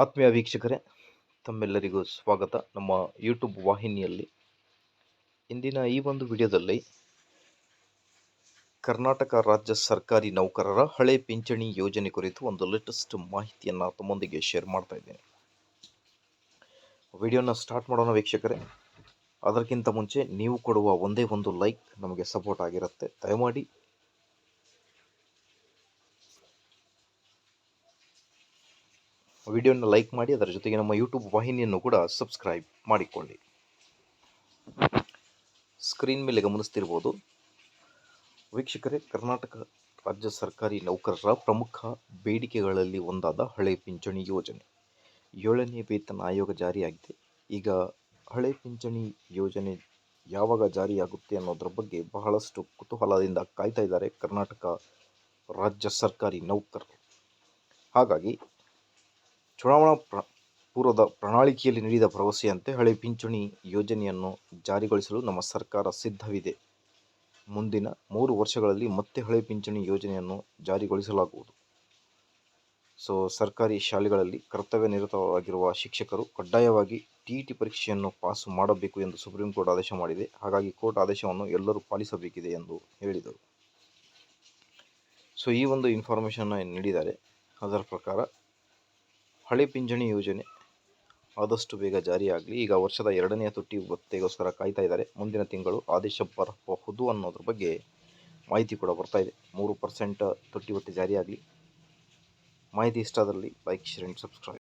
ಆತ್ಮೀಯ ವೀಕ್ಷಕರೇ, ತಮ್ಮೆಲ್ಲರಿಗೂ ಸ್ವಾಗತ. ನಮ್ಮ ಯೂಟ್ಯೂಬ್ ವಾಹಿನಿಯಲ್ಲಿ ಇಂದಿನ ಈ ಒಂದು ವಿಡಿಯೋದಲ್ಲಿ ಕರ್ನಾಟಕ ರಾಜ್ಯ ಸರ್ಕಾರಿ ನೌಕರರ ಹಳೆ ಪಿಂಚಣಿ ಯೋಜನೆ ಕುರಿತು ಒಂದು ಲೇಟೆಸ್ಟ್ ಮಾಹಿತಿಯನ್ನು ತಮ್ಮೊಂದಿಗೆ ಶೇರ್ ಮಾಡ್ತಾ ಇದ್ದೇನೆ. ವಿಡಿಯೋನ ಸ್ಟಾರ್ಟ್ ಮಾಡೋಣ ವೀಕ್ಷಕರೇ. ಅದಕ್ಕಿಂತ ಮುಂಚೆ ನೀವು ಕೊಡುವ ಒಂದೇ ಒಂದು ಲೈಕ್ ನಮಗೆ ಸಪೋರ್ಟ್ ಆಗಿರುತ್ತೆ. ದಯಮಾಡಿ ವಿಡಿಯೋನ ಲೈಕ್ ಮಾಡಿ, ಅದರ ಜೊತೆಗೆ ನಮ್ಮ ಯೂಟ್ಯೂಬ್ ವಾಹಿನಿಯನ್ನು ಕೂಡ ಸಬ್ಸ್ಕ್ರೈಬ್ ಮಾಡಿಕೊಳ್ಳಿ. ಸ್ಕ್ರೀನ್ ಮೇಲೆ ಗಮನಿಸ್ತಿರ್ಬೋದು. ವೀಕ್ಷಕರೇ, ಕರ್ನಾಟಕ ರಾಜ್ಯ ಸರ್ಕಾರಿ ನೌಕರರ ಪ್ರಮುಖ ಬೇಡಿಕೆಗಳಲ್ಲಿ ಒಂದಾದ ಹಳೆ ಪಿಂಚಣಿ ಯೋಜನೆ. ಏಳನೇ ವೇತನ ಆಯೋಗ ಜಾರಿಯಾಗಿದೆ. ಈಗ ಹಳೆ ಪಿಂಚಣಿ ಯೋಜನೆ ಯಾವಾಗ ಜಾರಿಯಾಗುತ್ತೆ ಅನ್ನೋದ್ರ ಬಗ್ಗೆ ಬಹಳಷ್ಟು ಕುತೂಹಲದಿಂದ ಕಾಯ್ತಾ ಇದ್ದಾರೆ ಕರ್ನಾಟಕ ರಾಜ್ಯ ಸರ್ಕಾರಿ ನೌಕರರು. ಹಾಗಾಗಿ ಚುನಾವಣಾ ಪ್ರ, ಪೂರ್ವದ ಪ್ರಣಾಳಿಕೆಯಲ್ಲಿ ನೀಡಿದ ಭರವಸೆಯಂತೆ ಹಳೆ ಪಿಂಚಣಿ ಯೋಜನೆಯನ್ನು ಜಾರಿಗೊಳಿಸಲು ನಮ್ಮ ಸರ್ಕಾರ ಸಿದ್ಧವಿದೆ. ಮುಂದಿನ ಮೂರು ವರ್ಷಗಳಲ್ಲಿ ಮತ್ತೆ ಹಳೆ ಪಿಂಚಣಿ ಯೋಜನೆಯನ್ನು ಜಾರಿಗೊಳಿಸಲಾಗುವುದು. ಸೊ, ಸರ್ಕಾರಿ ಶಾಲೆಗಳಲ್ಲಿ ಕರ್ತವ್ಯ ನಿರತವಾಗಿರುವ ಶಿಕ್ಷಕರು ಕಡ್ಡಾಯವಾಗಿ ಟಿ ಟಿ ಪರೀಕ್ಷೆಯನ್ನು ಪಾಸು ಮಾಡಬೇಕು ಎಂದು ಸುಪ್ರೀಂ ಕೋರ್ಟ್ ಆದೇಶ ಮಾಡಿದೆ. ಹಾಗಾಗಿ ಕೋರ್ಟ್ ಆದೇಶವನ್ನು ಎಲ್ಲರೂ ಪಾಲಿಸಬೇಕಿದೆ ಎಂದು ಹೇಳಿದರು. ಸೊ, ಈ ಒಂದು ಇನ್ಫಾರ್ಮೇಷನ್ನ ನೀಡಿದ್ದಾರೆ. ಅದರ ಪ್ರಕಾರ ಹಳೆ ಪಿಂಚಣಿ ಯೋಜನೆ. ಆದಷ್ಟು ಬೇಗ ಜಾರಿಯಾಗಲಿ. ಈಗ ವರ್ಷದ ಎರಡನೆಯ ತುಟ್ಟಿ ಭತ್ಯೆಗೋಸ್ಕರ ಕಾಯ್ತಾ ಇದ್ದಾರೆ. ಮುಂದಿನ ತಿಂಗಳು ಆದೇಶ ಬರಬಹುದು ಅನ್ನೋದ್ರ ಬಗ್ಗೆ ಮಾಹಿತಿ ಕೂಡ ಬರ್ತಾ ಇದೆ. ಮೂರು ಪರ್ಸೆಂಟ್ ತುಟ್ಟಿ ಭತ್ಯೆ ಜಾರಿಯಾಗಲಿ. ಮಾಹಿತಿ ಇಷ್ಟ ಅದರಲ್ಲಿ ಲೈಕ್, ಶೇರ್ ಆ್ಯಂಡ್ ಸಬ್ಸ್ಕ್ರೈಬ್.